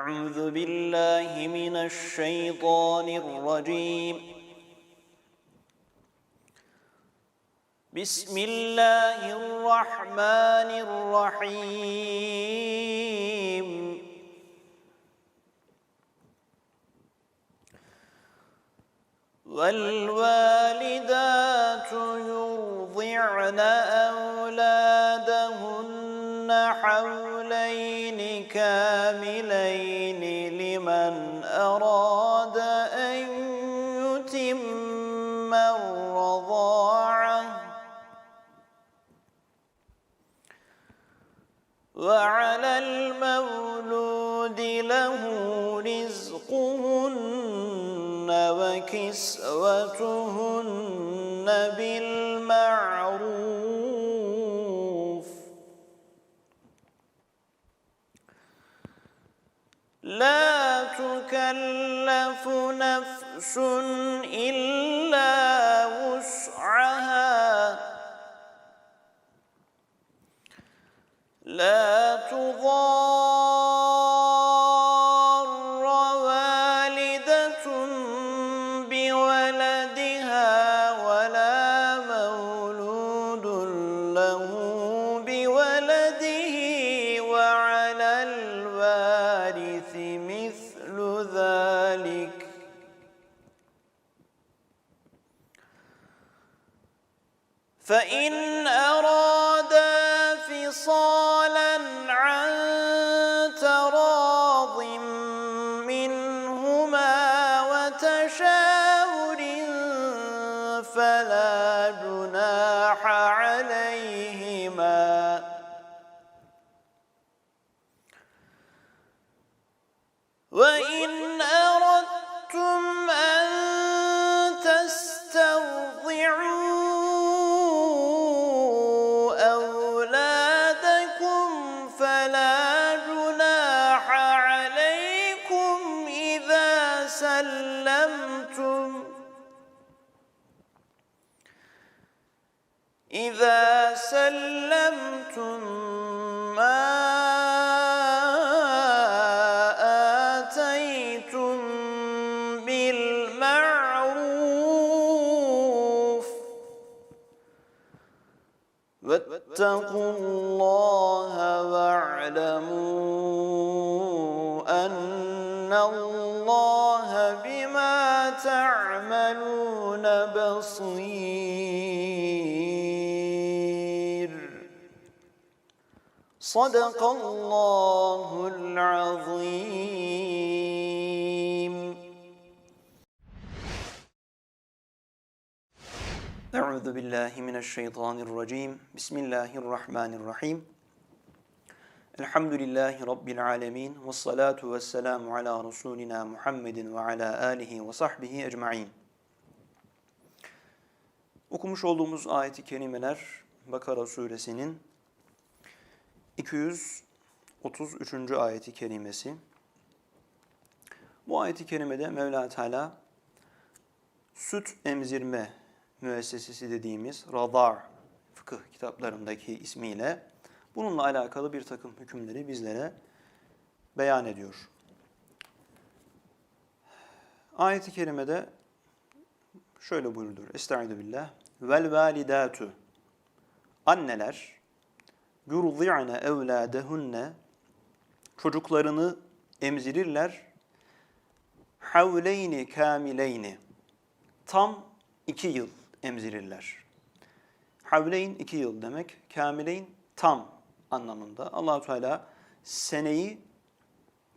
أعوذ بالله من الشيطان الرجيم. بسم الله الرحمن الرحيم. والوالدات يرضعن أولادهن حولين وكسوتهن بالمعروف. لا تكلف نفس إلا وسعها. لا مثل ذلك. فإن أرادا فصالا وإن أردتم واتقوا الله واعلموا أن الله بما تعملون بصير. صدق الله العظيم. Euzu billahi mineşşeytanirracim. Bismillahirrahmanirrahim. Elhamdülillahi rabbil alamin ve salatu vesselamu ala rasulina Muhammedin ve ala alihi ve sahbihi ecmaîn. Okumuş olduğumuz ayeti kerimeler Bakara suresinin 233. ayeti kerimesi. Bu ayeti kerimede Mevla Teala süt emzirme müessesesi dediğimiz Radar fıkıh kitaplarındaki ismiyle bununla alakalı bir takım hükümleri bizlere beyan ediyor. Ayet-i kerimede şöyle buyurulur. Estaizu billah. Vel validatu. Anneler yurzi'ne evladehunne çocuklarını emzirirler havleyni kamileyni tam iki yıl emzirirler. Havleyn iki yıl demek, kamileyn tam anlamında. allah Teala seneyi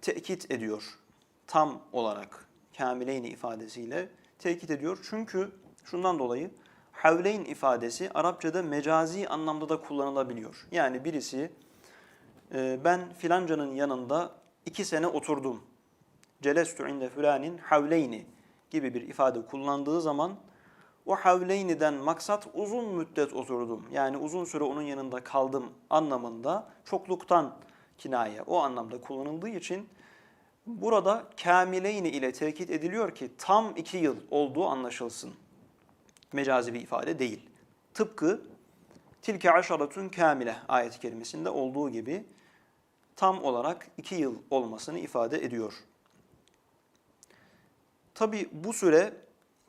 tekit ediyor. Tam olarak kamileyni ifadesiyle tekit ediyor. Çünkü şundan dolayı havleyn ifadesi Arapçada mecazi anlamda da kullanılabiliyor. Yani birisi e, ben filancanın yanında iki sene oturdum. Celestu inde fulanin havleyni gibi bir ifade kullandığı zaman o havleyniden maksat uzun müddet oturdum. Yani uzun süre onun yanında kaldım anlamında çokluktan kinaye o anlamda kullanıldığı için burada kamileyni ile tekit ediliyor ki tam iki yıl olduğu anlaşılsın. Mecazi bir ifade değil. Tıpkı tilke aşaratun kamile ayet-i kerimesinde olduğu gibi tam olarak iki yıl olmasını ifade ediyor. Tabi bu süre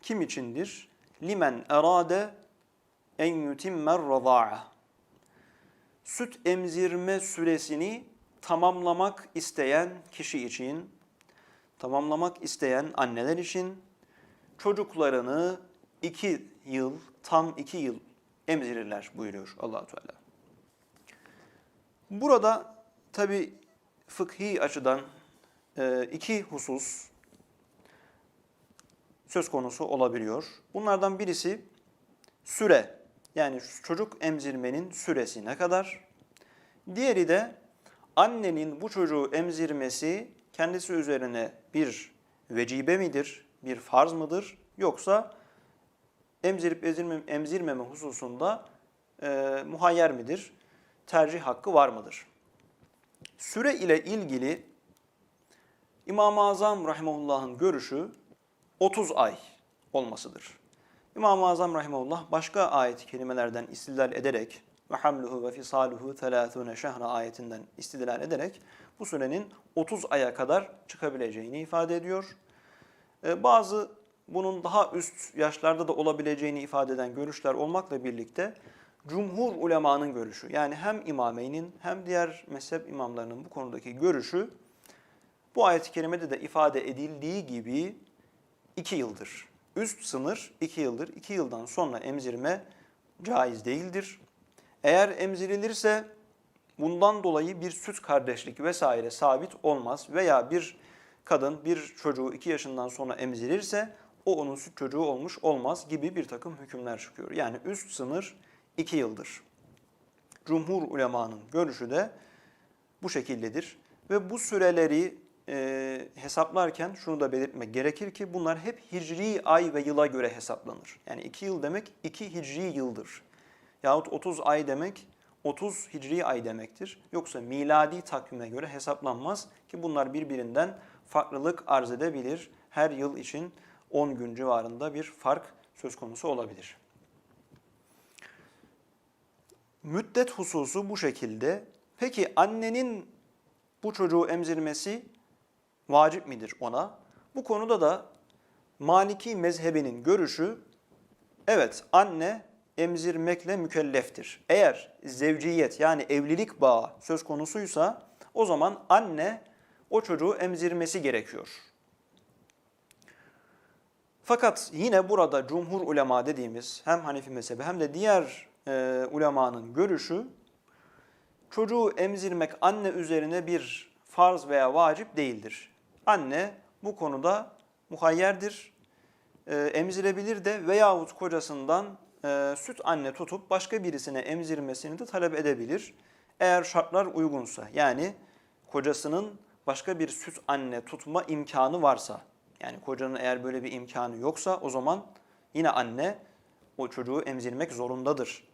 kim içindir? Limen erade en yutimmer radâ'a. Süt emzirme süresini tamamlamak isteyen kişi için, tamamlamak isteyen anneler için çocuklarını iki yıl, tam iki yıl emzirirler buyuruyor allah Teala. Burada tabi fıkhi açıdan e, iki husus söz konusu olabiliyor. Bunlardan birisi süre. Yani çocuk emzirmenin süresi ne kadar? Diğeri de annenin bu çocuğu emzirmesi kendisi üzerine bir vecibe midir, bir farz mıdır yoksa emzirip emzirmeme, emzirmeme hususunda e, muhayyer midir, tercih hakkı var mıdır? Süre ile ilgili İmam-ı Azam Rahimahullah'ın görüşü 30 ay olmasıdır. İmam-ı Azam Rahimahullah başka ayet-i kerimelerden istidlal ederek ve hamluhu ve fisaluhu 30 şehra ayetinden istidlal ederek bu sürenin 30 aya kadar çıkabileceğini ifade ediyor. Ee, bazı bunun daha üst yaşlarda da olabileceğini ifade eden görüşler olmakla birlikte cumhur ulemanın görüşü yani hem imameynin hem diğer mezhep imamlarının bu konudaki görüşü bu ayet-i kerimede de ifade edildiği gibi 2 yıldır. Üst sınır 2 yıldır. 2 yıldan sonra emzirme caiz değildir. Eğer emzirilirse bundan dolayı bir süt kardeşlik vesaire sabit olmaz veya bir kadın bir çocuğu 2 yaşından sonra emzirirse o onun süt çocuğu olmuş olmaz gibi bir takım hükümler çıkıyor. Yani üst sınır 2 yıldır. Cumhur ulemanın görüşü de bu şekildedir. Ve bu süreleri e, hesaplarken şunu da belirtmek gerekir ki bunlar hep hicri ay ve yıla göre hesaplanır. Yani 2 yıl demek 2 hicri yıldır. Yahut 30 ay demek 30 hicri ay demektir. Yoksa miladi takvime göre hesaplanmaz ki bunlar birbirinden farklılık arz edebilir. Her yıl için 10 gün civarında bir fark söz konusu olabilir. Müddet hususu bu şekilde. Peki annenin bu çocuğu emzirmesi vacip midir ona? Bu konuda da Maliki mezhebinin görüşü evet anne emzirmekle mükelleftir. Eğer zevciyet yani evlilik bağı söz konusuysa o zaman anne o çocuğu emzirmesi gerekiyor. Fakat yine burada cumhur ulema dediğimiz hem Hanefi mezhebi hem de diğer e, ulemanın görüşü çocuğu emzirmek anne üzerine bir farz veya vacip değildir. Anne bu konuda muhayyerdir, e, emzirebilir de veyahut kocasından e, süt anne tutup başka birisine emzirmesini de talep edebilir. Eğer şartlar uygunsa yani kocasının başka bir süt anne tutma imkanı varsa yani kocanın eğer böyle bir imkanı yoksa o zaman yine anne o çocuğu emzirmek zorundadır.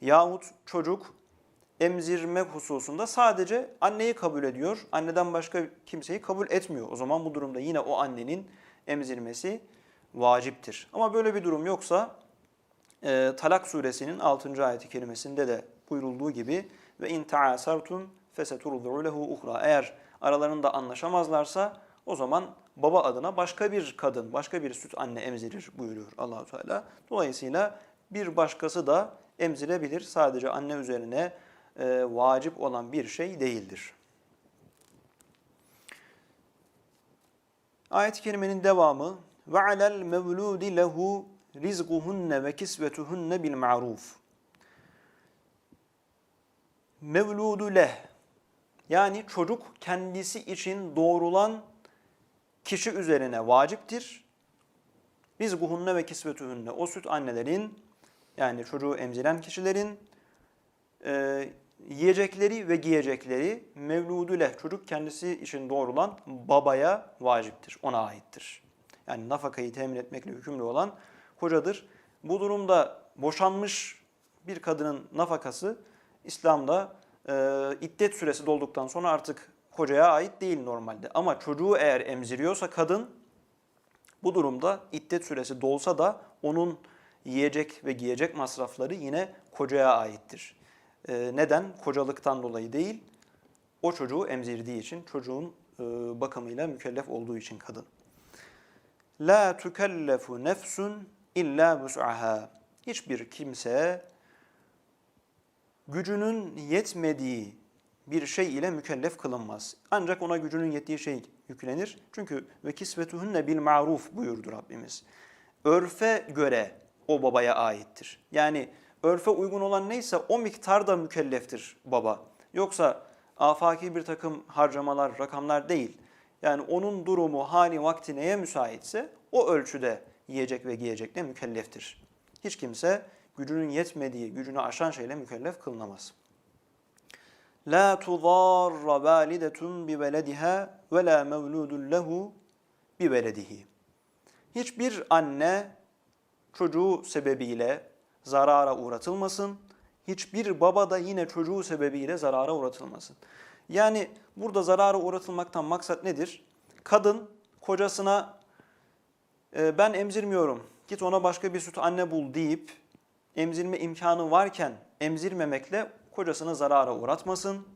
Yahut çocuk emzirme hususunda sadece anneyi kabul ediyor. Anneden başka kimseyi kabul etmiyor. O zaman bu durumda yine o annenin emzirmesi vaciptir. Ama böyle bir durum yoksa e, Talak suresinin 6. ayeti kerimesinde de buyurulduğu gibi ve in taasartum feseturdu lehu uhra. Eğer aralarında anlaşamazlarsa o zaman baba adına başka bir kadın, başka bir süt anne emzirir buyuruyor Allahu Teala. Dolayısıyla bir başkası da emzirebilir. Sadece anne üzerine e, vacip olan bir şey değildir. Ayet-i kerimenin devamı ve alel mevludi lehu rizquhunne ve kisvetuhunne bil ma'ruf. Mevludu leh yani çocuk kendisi için doğrulan kişi üzerine vaciptir. Rizquhunne ve kisvetuhunne o süt annelerin yani çocuğu emziren kişilerin e, yiyecekleri ve giyecekleri mevludüle çocuk kendisi için doğrulan babaya vaciptir, ona aittir. Yani nafakayı temin etmekle hükümlü olan kocadır. Bu durumda boşanmış bir kadının nafakası İslam'da e, iddet süresi dolduktan sonra artık kocaya ait değil normalde. Ama çocuğu eğer emziriyorsa kadın bu durumda iddet süresi dolsa da onun yiyecek ve giyecek masrafları yine kocaya aittir. E, neden? Kocalıktan dolayı değil. O çocuğu emzirdiği için, çocuğun e, bakımıyla mükellef olduğu için kadın. La tukellefu nefsun illa vus'aha. Hiçbir kimse gücünün yetmediği bir şey ile mükellef kılınmaz. Ancak ona gücünün yettiği şey yüklenir. Çünkü ve kisvetuhunne bil maruf buyurdu Rabbimiz. Örfe göre o babaya aittir. Yani örfe uygun olan neyse o miktarda mükelleftir baba. Yoksa afaki bir takım harcamalar, rakamlar değil. Yani onun durumu, hali, vakti neye müsaitse o ölçüde yiyecek ve giyecekle mükelleftir. Hiç kimse gücünün yetmediği, gücünü aşan şeyle mükellef kılınamaz. La tudarra validetun bi velediha ve la mevludun lehu bi veledihi. Hiçbir anne çocuğu sebebiyle zarara uğratılmasın. Hiçbir baba da yine çocuğu sebebiyle zarara uğratılmasın. Yani burada zarara uğratılmaktan maksat nedir? Kadın kocasına "E, ben emzirmiyorum git ona başka bir süt anne bul deyip emzirme imkanı varken emzirmemekle kocasını zarara uğratmasın.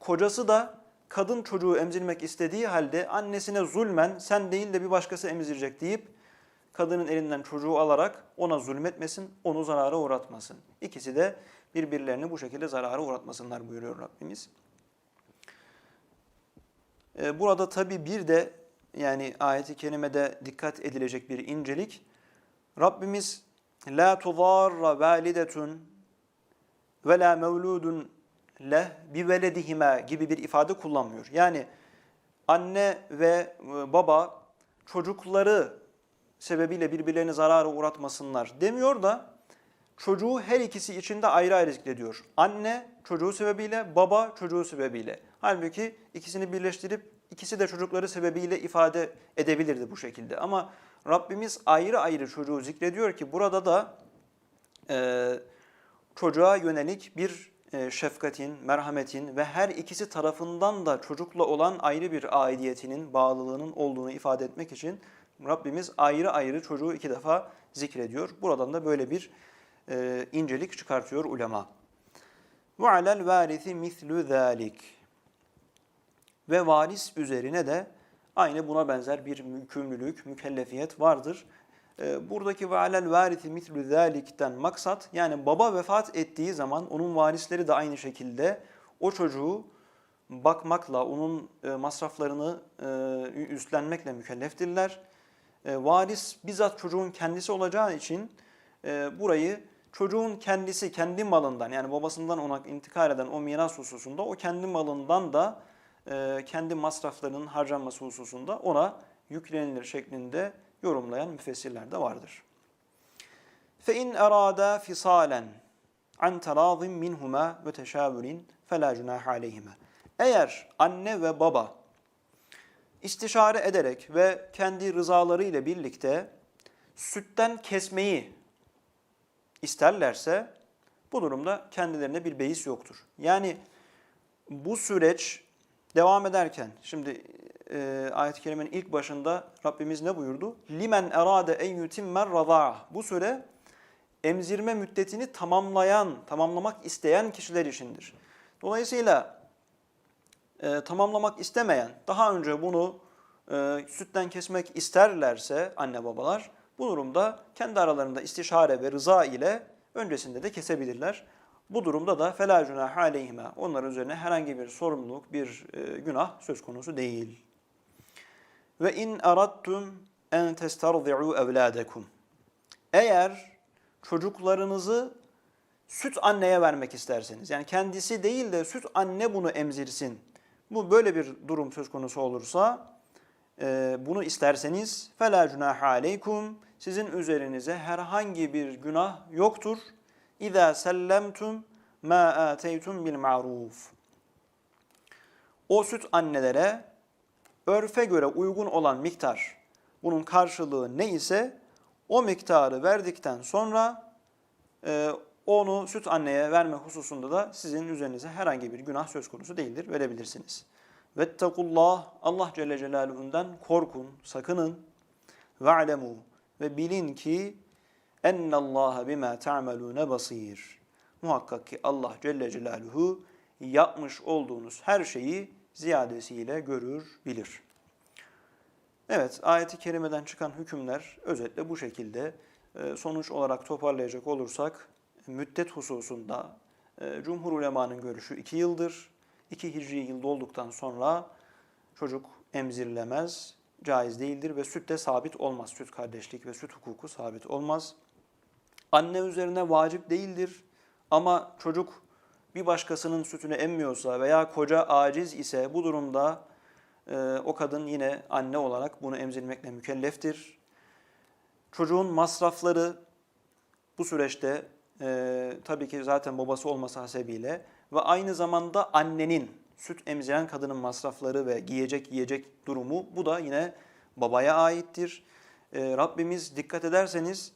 Kocası da kadın çocuğu emzirmek istediği halde annesine zulmen sen değil de bir başkası emzirecek deyip kadının elinden çocuğu alarak ona zulmetmesin, onu zarara uğratmasın. İkisi de birbirlerini bu şekilde zarara uğratmasınlar buyuruyor Rabbimiz. Ee, Burada tabi bir de yani ayeti kerimede dikkat edilecek bir incelik. Rabbimiz la tudarra validetun ve la mevludun leh bi veledihima gibi bir ifade kullanmıyor. Yani anne ve e, baba çocukları sebebiyle birbirlerine zarara uğratmasınlar demiyor da çocuğu her ikisi için de ayrı ayrı zikrediyor. Anne çocuğu sebebiyle, baba çocuğu sebebiyle. Halbuki ikisini birleştirip ikisi de çocukları sebebiyle ifade edebilirdi bu şekilde. Ama Rabbimiz ayrı ayrı çocuğu zikrediyor ki burada da e, çocuğa yönelik bir e, şefkatin, merhametin ve her ikisi tarafından da çocukla olan ayrı bir aidiyetinin, bağlılığının olduğunu ifade etmek için Rabbimiz ayrı ayrı çocuğu iki defa zikrediyor. Buradan da böyle bir e, incelik çıkartıyor ulema. Alel varisi mislu zalik. Ve varis üzerine de aynı buna benzer bir mükümlülük, mükellefiyet vardır. E, buradaki alel varisi mislu zalikten maksat yani baba vefat ettiği zaman onun varisleri de aynı şekilde o çocuğu bakmakla, onun e, masraflarını e, üstlenmekle mükelleftirler. E, varis bizzat çocuğun kendisi olacağı için e, burayı çocuğun kendisi kendi malından yani babasından ona intikal eden o miras hususunda o kendi malından da e, kendi masraflarının harcanması hususunda ona yüklenilir şeklinde yorumlayan müfessirler de vardır. فَاِنْ اَرَادَا فِصَالًا عَنْ تَرَاضٍ مِنْهُمَا وَتَشَاوُرٍ فَلَا جُنَاحَ عَلَيْهِمَا Eğer anne ve baba istişare ederek ve kendi rızaları ile birlikte sütten kesmeyi isterlerse bu durumda kendilerine bir beis yoktur. Yani bu süreç devam ederken şimdi e, ayet-i kerimenin ilk başında Rabbimiz ne buyurdu? Limen erade en yutimmer razaa. Bu süre emzirme müddetini tamamlayan, tamamlamak isteyen kişiler içindir. Dolayısıyla e, tamamlamak istemeyen, daha önce bunu e, sütten kesmek isterlerse anne babalar, bu durumda kendi aralarında istişare ve rıza ile öncesinde de kesebilirler. Bu durumda da felâ cunâh aleyhime, onların üzerine herhangi bir sorumluluk, bir e, günah söz konusu değil. Ve in aradtum en testarzi'u evlâdekum. Eğer çocuklarınızı süt anneye vermek isterseniz, yani kendisi değil de süt anne bunu emzirsin. Bu böyle bir durum söz konusu olursa, e, bunu isterseniz فَلَا جُنَاحَ عَلَيْكُمْ Sizin üzerinize herhangi bir günah yoktur. اِذَا سَلَّمْتُمْ مَا آتَيْتُمْ بِالْمَعْرُوفِ O süt annelere örfe göre uygun olan miktar, bunun karşılığı ne ise o miktarı verdikten sonra e, onu süt anneye verme hususunda da sizin üzerinize herhangi bir günah söz konusu değildir, verebilirsiniz. Vettekullah, Allah Celle Celaluhu'ndan korkun, sakının. Ve'lemû ve bilin ki ennallâhe bimâ te'amelûne basîr. Muhakkak ki Allah Celle Celaluhu yapmış olduğunuz her şeyi ziyadesiyle görür, bilir. Evet, ayeti kerimeden çıkan hükümler özetle bu şekilde. Ee, Sonuç olarak toparlayacak olursak, müddet hususunda e, Cumhur ulemanın görüşü 2 yıldır. 2 hicri yıl dolduktan sonra çocuk emzirilemez, caiz değildir ve süt de sabit olmaz. Süt kardeşlik ve süt hukuku sabit olmaz. Anne üzerine vacip değildir ama çocuk bir başkasının sütünü emmiyorsa veya koca aciz ise bu durumda e, o kadın yine anne olarak bunu emzirmekle mükelleftir. Çocuğun masrafları bu süreçte e, tabii ki zaten babası olması hasebiyle ve aynı zamanda annenin süt emziren kadının masrafları ve giyecek yiyecek durumu bu da yine babaya aittir. E, Rabbimiz dikkat ederseniz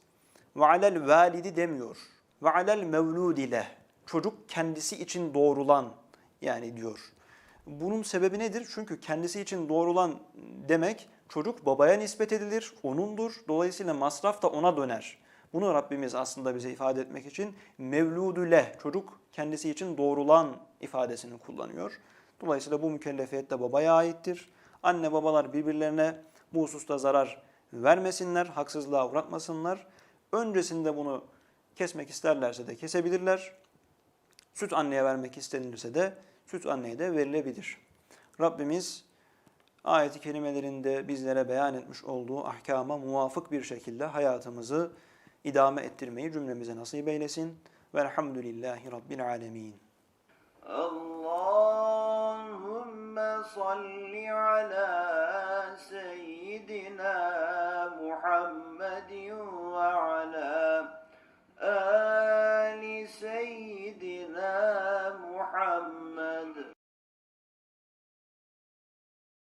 ve alel validi demiyor. Ve alel mevludile. Çocuk kendisi için doğrulan yani diyor. Bunun sebebi nedir? Çünkü kendisi için doğrulan demek çocuk babaya nispet edilir, onundur. Dolayısıyla masraf da ona döner. Bunu Rabbimiz aslında bize ifade etmek için mevludüle, çocuk kendisi için doğrulan ifadesini kullanıyor. Dolayısıyla bu mükellefiyet de babaya aittir. Anne babalar birbirlerine bu hususta zarar vermesinler, haksızlığa uğratmasınlar. Öncesinde bunu kesmek isterlerse de kesebilirler. Süt anneye vermek istenilirse de süt anneye de verilebilir. Rabbimiz ayeti kelimelerinde bizlere beyan etmiş olduğu ahkama muvafık bir şekilde hayatımızı idame ettirmeyi cümlemize nasip eylesin. Velhamdülillahi Rabbil alemin. Allahümme salli ala seyyidina Muhammedin ve ala